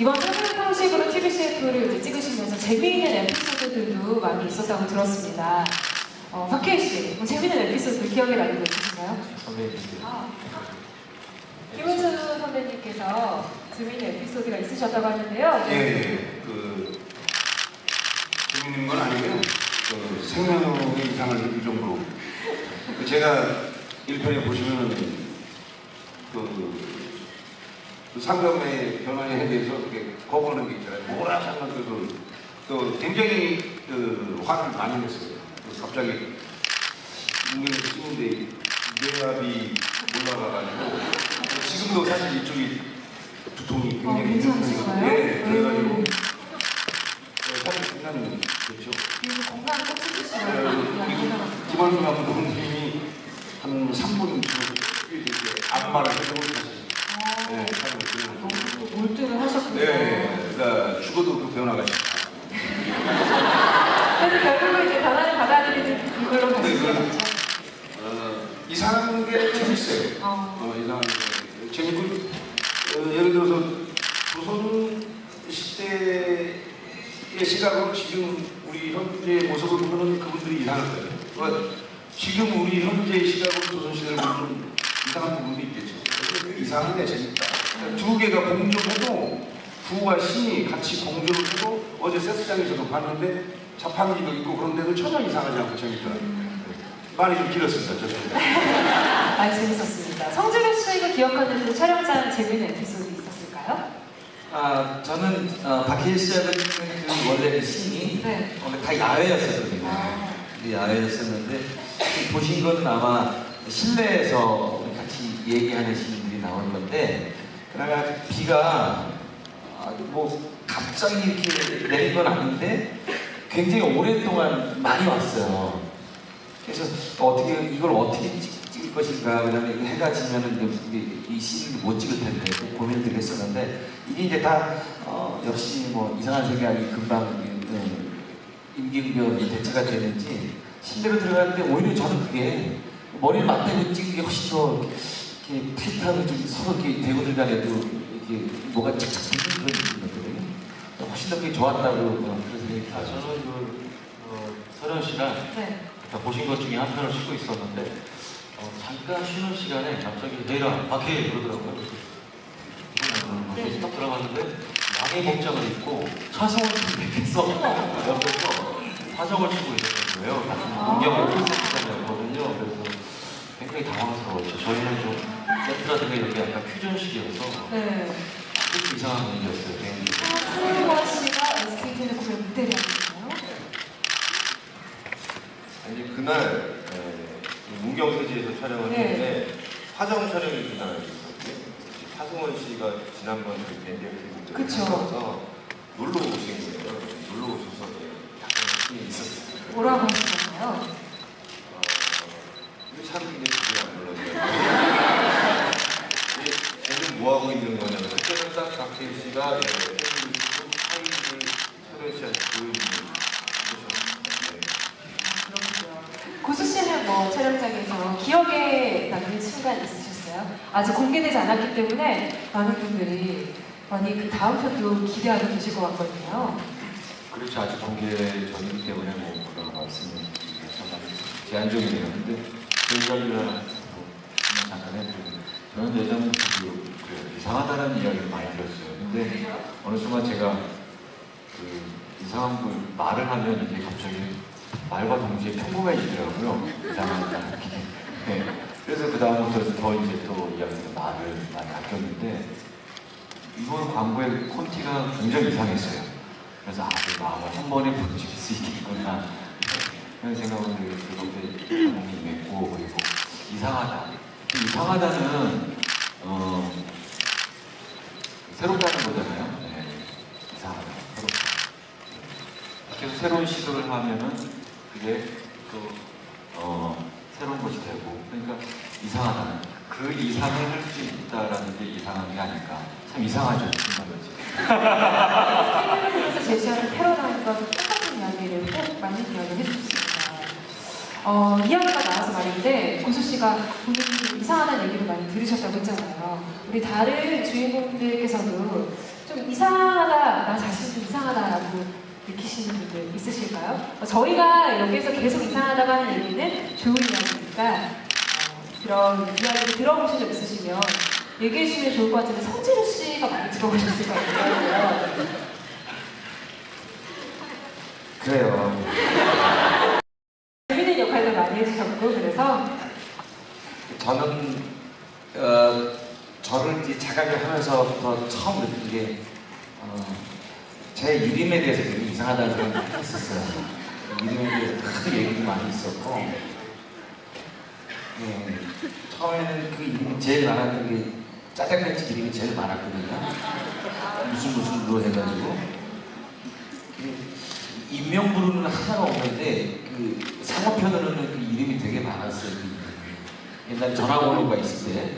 이번 사진 형식으로 TV CF를 이제 찍으시면서 재미있는 에피소드들도 많이 있었다고 들었습니다. 어, 박혜희 씨, 뭐 재미있는 에피소드 기억에 남는 거 있으신가요? 선배님들. 아, 김은수 선배님께서 재미있는 에피소드가 있으셨다고 하는데요. 예, 예. 그 재밌는 건 아니고요. 그 생명의 이상을 느낄 정도로 그 제가 1편에 보시면은 그, 그 상담의 변화에 대해서 이렇게 거부하는 게 있잖아요. 뭐라 상관없어서 또 굉장히 그 화를 많이 냈어요. 그래서 갑자기 문경에서 쓰는데 뇌압이 올라가가지고 지금도 사실 이쪽이 두통이 어, 굉장히 괜찮으신가요? 네, 그래가지고 음. 네, 사실 끝나는 그렇죠. 그리고 건강 꼭 네, 챙기시라고 김한수 감독님이 한 3분 정도 해주고 다시 네, 몰두를 하셨군요. 네, 그러니까 죽어도 그 싶다. 그래서 결국은 이제 변화를 받아들이는 이걸로 네, 가시는 그- 거죠. 어, 이상한 게 재밌어요. 어. 어, 이상한 게 재밌고 어, 예를 들어서 조선 시대의 시각으로 지금 우리 현재의 모습을 보는 그분들이 이상할 거예요. 어, 지금 우리 현재의 시각으로 조선 시대를 보면 좀 이상한 부분도 있겠죠. 이상한 게 재밌다. 두 개가 공존해도 구와 신이 같이 공존을 해도 어제 세스장에서도 봤는데 자판기도 있고 그런데도 전혀 이상하지 않고 재밌더라고요. 많이 좀 길었습니다, 죄송합니다. 아, 재밌었습니다. 성재규 씨가 기억하는 그 촬영장 재미있는 에피소드 있었을까요? 아, 저는 어, 박혜일 씨하고 찍은 그 원래 그 씬이 네. 원래 다 야외였었거든요. 아. 이 야외였었는데 보신 거는 아마 실내에서 우리 같이 얘기하는 씬들이 나온 건데 그러나 비가 아주 뭐 갑자기 이렇게 내린 건 아닌데 굉장히 오랫동안 많이 왔어요. 그래서 어떻게 이걸 어떻게 찍, 찍을 것인가 그다음에 해가 지면은 이제 이 씬을 못 찍을 텐데 또 고민들을 했었는데 이게 이제 다 어, 역시 뭐 이상한 세계학이 금방 음, 임기응변이 대체가 되는지 실내로 들어갔는데 오히려 저는 그게 머리를 맞대고 찍은 게 훨씬 더 이렇게 타이트하고 좀 서로 이렇게 대고들 간에도 이렇게 뭐가 착착 붙는 그런 느낌이었거든요. 훨씬 더 그게 좋았다고 어, 그런 생각이 아, 들어요. 저는 그 어, 서련 씨랑 네. 아까 보신 것 중에 한 편을 찍고 있었는데 어, 잠깐 쉬는 시간에 갑자기 내일아 박해 그러더라고요. 네. 딱 들어갔는데 양의 복장을 입고 차성원 선배께서 옆에서 화정을 치고 있었던 거예요. 아. 문경의 콘서트장이었거든요. 그래서 굉장히 당황스러웠죠. 저희는 좀 세트라든가 이런 게 약간 퓨전식이어서 네. 좀 이상한 분위기였어요. 개인적으로. 성재규 씨가 SK텔레콤의 무대를 하셨나요? 아니 그날 에, 문경 세지에서 촬영을 네. 했는데 화정 촬영이 그날 있었거든요. 차승원 씨가 지난번 그 밴드 때 그쵸. 오셔서 놀러 오신 거예요. 놀러 오셔서 네, 약간 느낌이 있었어요. 뭐라고 하셨나요? 어, 이거 참 근데 기억이 안 나는데 이게 쟤는 뭐 하고 있는 거냐면 그때는 딱 박혜일 씨가 예, 팬들 파일을 서현 씨한테 보여주는 거죠. 네. 그렇군요. 고수 뭐 촬영장에서 기억에 남는 순간 있으셨어요? 아직 공개되지 않았기 때문에 많은 분들이 많이 그 다음 편도 기대하고 계실 것 같거든요. 그렇죠. 아직 공개 전이기 때문에 뭐 그런 말씀을 정말 제한적이네요. 근데 저희가 뭐 잠깐 해드리고 저는 예전부터 그, 그 이상하다는 이야기를 많이 들었어요. 근데 어느 순간 제가 그 이상한 분 말을 하면 이게 갑자기 말과 동시에 평범해지더라고요. 이상하다 이렇게. 네. 그래서 그 다음부터 더 이제 또 이야기를 말을 많이 아꼈는데 이번 광고의 콘티가 굉장히 이상했어요. 그래서 아, 내 마음을 한 번에 부딪힐 수 있겠구나 그런 생각을 그렇게 감독님이 했고 그리고 이상하다. 이 이상하다는 어, 새롭다는 거잖아요. 네. 이상하다. 새롭다. 계속 새로운 시도를 하면은 그게 또 어, 새로운 것이 되고 그러니까 이상하다. 그 이상을 할 수 있다라는 게 이상한 게 아닐까. 참 이상하죠. 정말 스케일에서 제시하는 패러다임과 똑같은 이야기를 꼭 맞는 이야기를 해주셨습니다. 어, 이야기가 나와서 말인데 고수 씨가 이상하다는 얘기를 많이 들으셨다고 했잖아요. 우리 다른 주인공들께서도 좀 이상한 느끼시는 분들 있으실까요? 어, 저희가 여기서 계속 이상하다고 하는 얘기는 좋은 이야기니까 어, 그런 이야기 들어보신 적 있으시면 얘기해 주시면 좋을 것 같은데 성지루 씨가 많이 들어보셨을 것 같아요. 그래요. 재밌는 역할들 많이 해주셨고 그래서 저는 어, 저를 자각을 하면서부터 처음 느낀 게 어, 제 이름에 대해서 되게 이상하다는 많이 했었어요. 이름에 대해서 하도 얘기도 많이 있었고 예, 처음에는 그 이름이 제일 많았던 게 짜장면집 이름이 제일 많았거든요. 무슨 무슨으로 해가지고 그 인명 부르는 하나가 없는데 그 상호편으로는 그 이름이 되게 많았어요. 그. 옛날 전화번호가 있을 때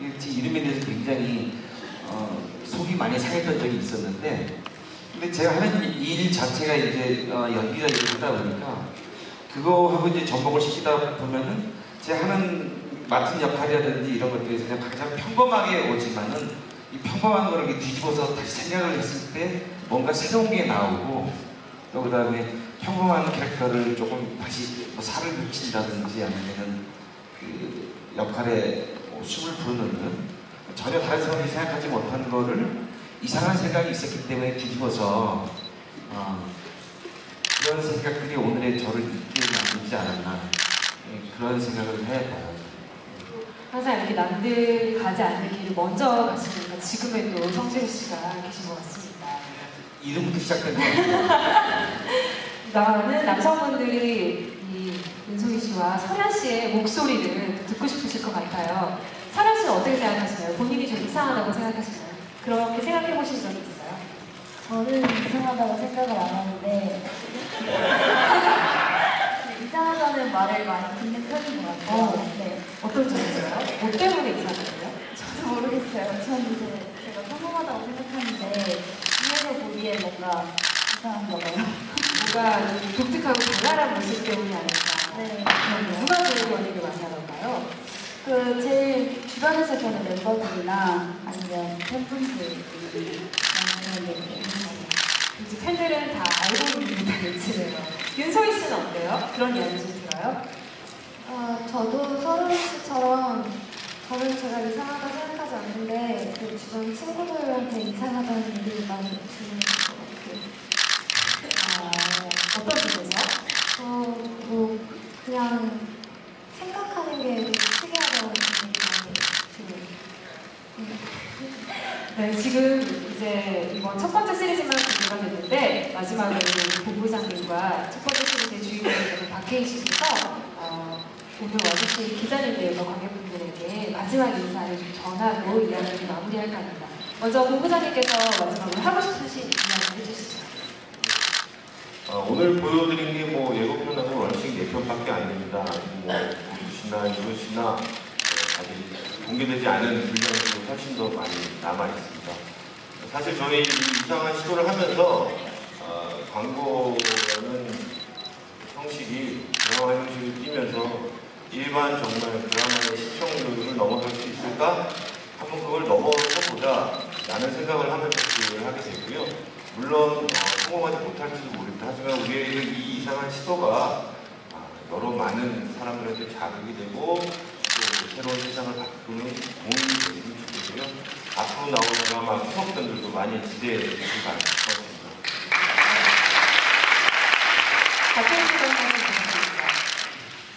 이제 이름에 대해서 굉장히 어, 속이 많이 상했던 적이 있었는데 근데 제가 하는 일 자체가 이제 어, 연기자 일을 하다 보니까 그거하고 이제 접목을 시키다 보면은 제가 하는 맡은 역할이라든지 이런 것들에서 그냥 가장 평범하게 오지만은 이 평범한 거를 이렇게 뒤집어서 다시 생각을 했을 때 뭔가 새로운 게 나오고 또 그 다음에 평범한 캐릭터를 조금 다시 뭐 살을 붙인다든지 아니면은 그 역할에 뭐 숨을 불어넣는 전혀 다른 사람이 생각하지 못한 거를 이상한 생각이 있었기 때문에 뒤집어서 어, 그런 생각들이 오늘의 저를 있게 만들지 않았나 예, 그런 생각을 해봐요. 항상 이렇게 남들 가지 않는 길을 먼저 가시니까 지금의 또 성지루 씨가 계신 것 같습니다. 이름부터 같아요. 나는 남성분들이 이 윤소희 씨와 설아 씨의 목소리를 듣고 싶으실 것 같아요. 설아 씨는 어떻게 생각하시나요? 본인이 좀 이상하다고 생각하시나요? 그렇게 생각해 보신 적이 있어요? 저는 이상하다고 생각을 안 하는데 이상하다는 말을 많이 듣는 편인 것 같아요. 어. 네. 어떤 점이세요? 뭐 때문에 이상하세요? 저도 모르겠어요. 전 이제 제가 평범하다고 생각하는데 위에서 보기에 뭔가 이상한가 봐요. 뭔가 독특하고 발랄한 모습 때문이 아닐까. 네. 그럼 누가 연기를 많이 하던가요? 그 제일 주변에서 보는 멤버들이나 아니면 팬분들이 그런 얘기 해주세요. 이제 팬들은 다 알고 있는 다 일치네요. 윤소희 씨는 어때요? 그런 좀 들어요? 어, 저도 서른 씨처럼 저는 제가 이상하다 생각하지 않는데 그 주변 친구들한테 이상하다는 얘기를 많이 듣는 것 같아요. 어, 어떤 점에서? 저뭐 그냥 생각하는 게 되게 특이하다는 얘기 많이 들어요. 네, 지금 이제 이번 첫 번째 시리즈만 공개가 됐는데 마지막으로 본부장님과 첫 번째 시리즈의 주인공이 박혜희 씨께서 어, 오늘 와주신 기자님들과 관객분들에게 마지막 인사를 좀 전하고 이야기를 마무리할까 합니다. 먼저 본부장님께서 마지막으로 하고 싶으신 이야기 해주시죠. 어, 오늘 보여드린 게 뭐 예고편하고 원칙 4편밖에 안 됩니다. 아직 뭐 구두시나 이것이나 공개되지 않은 분량들이 훨씬 더 많이 남아 있습니다. 사실 저희 이 이상한 시도를 하면서 어, 광고라는 형식이 드라마 형식을 띄면서 일반 정말 드라마의 시청률을 넘어설 수 있을까? 한번 그걸 넘어서 보자 라는 생각을 하면서 기획을 하게 됐고요. 물론 어, 성공하지 못할지도 모르겠다. 하지만 우리의 이 이상한 시도가 아, 여러 많은 사람들한테 자극이 되고 또 새로운 세상을 바꾸는 도움이 됐으면 좋겠고요. 앞으로 나올 드라마 후속편들도 많이 기대해 주시기 바랍니다.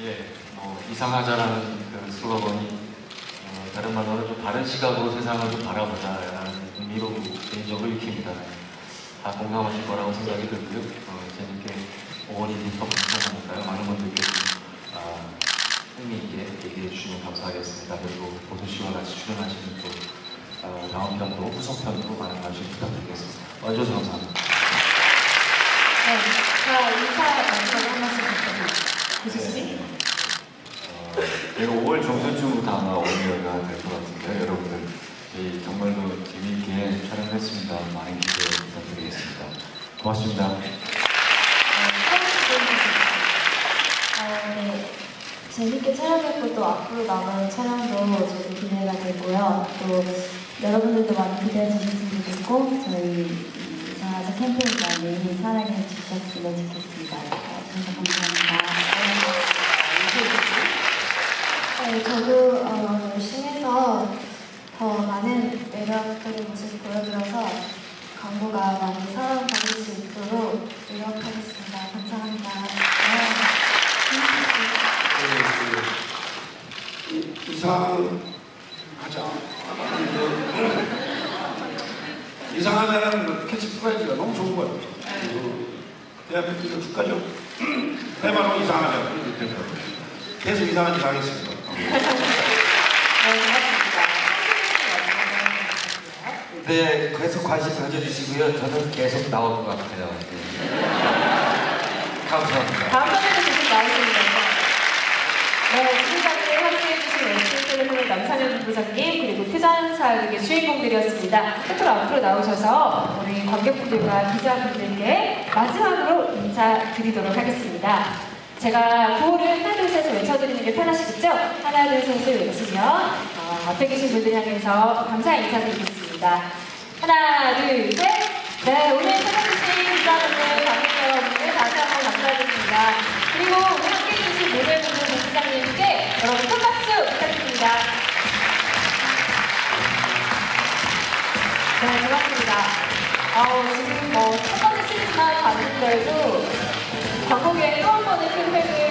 예, 뭐 이상하자라는 그 슬로건이 어, 다른 말로는 좀 다른 시각으로 세상을 좀 바라보자라는 의미로 개인적으로 읽힙니다. 다 공감하실 거라고 생각이 들고요. 어, 재밌게 오원이 더 방송하니까요. 많은 분들께 좀 아, 흥미있게 얘기해 주시면 감사하겠습니다. 그리고 보수 씨와 같이 출연하시는 또 어, 다음 편도 후속 편도 많은 관심 부탁드리겠습니다. 와주셔서 감사합니다. 네, 자 인사 마지막으로 한 말씀 부탁드립니다. 씨. 어, 내가 5월 중순쯤부터 아마 오늘가 될 것 같은데요. 여러분들 저희 정말로 재미있게 촬영했습니다. 많은 기대 부탁드리겠습니다. 고맙습니다. 어, 네. 재밌게 촬영했고 또 앞으로 남은 촬영도 저도 기대가 되고요. 또 여러분들도 많이 기대해 주셨으면 좋겠고 저희 이상하자 캠페인 많이 사랑해 주셨으면 좋겠습니다. 그래서 감사합니다. 네, 저도 어, 열심히 해서 더 많은 매력적인 모습 보여드려서 광고가 많이 사랑받을 수 있도록 노력하겠습니다. 감사합니다. 네. 이- 이상하자. 이상하자라는 그 캐치프라이즈가 너무 좋은 국가적 테마로 이상하자. 이렇게 되더라고요. 계속 이상한 짓 하겠습니다. 네. 네, 계속 관심 가져주시고요. 저는 계속 나올 것 같아요. 네. 감사합니다. 다음 번에도 계속 나오시면서 네, 지금까지 함께해주신 웨스트텔레콤의 남상현 부부장님 그리고 퓨전사극의 주인공들이었습니다. 끝으로 앞으로 나오셔서 우리 관객분들과 기자분들께 마지막으로 인사드리도록 하겠습니다. 제가 구호를 하나 둘 셋을 외쳐드리는 게 편하시겠죠? 하나 둘 셋을 외치면 어, 앞에 계신 분들 향해서 감사 인사드리겠습니다. 하나 어, 지금 뭐 첫 번째 시리즈만 봤는데도 광고계에 또 한 번의 큰 획을